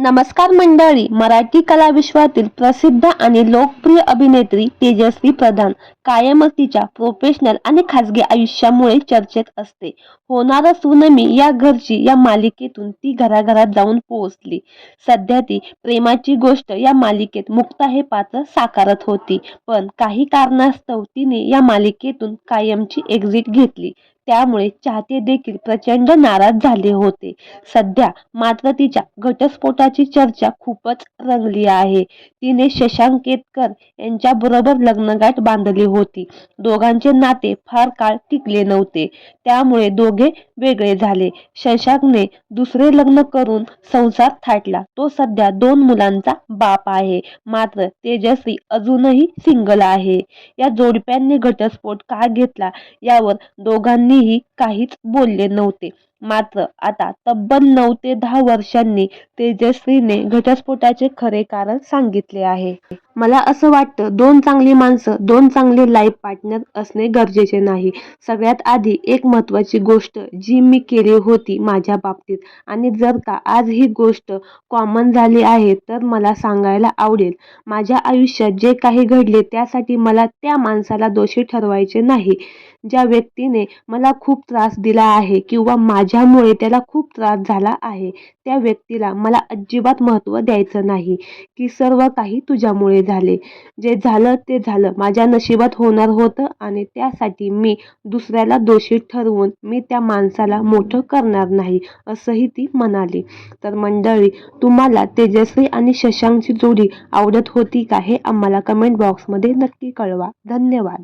नमस्कार मंडळी मराठी कला विश्वातील प्रसिद्ध आणि लोकप्रिय अभिनेत्री तेजस्वी प्रधान कायमच तिच्या प्रोफेशनल आणि खासगी आयुष्यामुळे चर्चेत असते. होणारा सुनमी या घरची या मालिकेतून ती घराघरात जाऊन पोहोचली. सध्या ती प्रेमाची गोष्ट या मालिकेत मुक्ता हे पात्र साकारत होती. पण काही कारणास्तव तिने या मालिकेतून कायमची एक्झिट घेतली. त्यामुळे चाहते देखील प्रचंड नाराज झाले होते. सध्या मात्र तिच्या घटस्फोटाची चर्चा खूपच रंगली आहे. तिने शशांक केतकर यांच्याबरोबर लग्नगाठ बांधली होती. दोघांचे नाते फार काळ टिकले नव्हते. त्यामुळे दोघे वेगळे झाले. शशांकने दुसरे लग्न करून संसार थाटला. तो सध्या दोन मुलांचा बाप आहे. मात्र तेजस्वी अजूनही सिंगल आहे. या जोडप्यांनी घटस्फोट का घेतला यावर दोघांनी कोणीही काहीच बोलले नव्हते. मात्र आता तब्बल नऊ ते दहा वर्षांनी तेजस्वीने घटस्फोटाचे खरे कारण सांगितले आहे. मला असं वाटतं दोन चांगली माणसं दोन चांगले लाईफ पार्टनर असणे गरजेचे नाही. सगळ्यात आधी एक महत्त्वाची गोष्ट जी मी केली होती माझ्या बाबतीत. आणि जर का आज ही गोष्ट कॉमन झाली आहे तर मला सांगायला आवडेल. माझ्या आयुष्यात जे काही घडले त्यासाठी मला त्या माणसाला दोषी ठरवायचे नाही. ज्या व्यक्तीने मला खूप त्रास दिला आहे किंवा माझ्यामुळे त्याला खूप त्रास झाला आहे. त्या व्यक्तीला मला अजिबात महत्त्व द्यायचं नाही की सर्व काही तुझ्यामुळे झाले. जे झालं ते झालं. माझ्या नशिबात होणार होतं आणि त्यासाठी मी दुसऱ्याला दोषी ठरवून मी त्या माणसाला मोठं करणार नाही असंही ती म्हणाली. तर मंडळी तुम्हाला तेजस्वी आणि शशांकची जोडी आवडत होती का हे आम्हाला कमेंट बॉक्समध्ये नक्की कळवा. धन्यवाद.